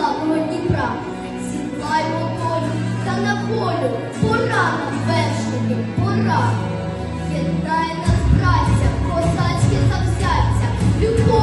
Дніпра. Сідлаймо долю та на волю, пора нам вершники, пора. Єднає нас, браття, козацьке завзяття, любов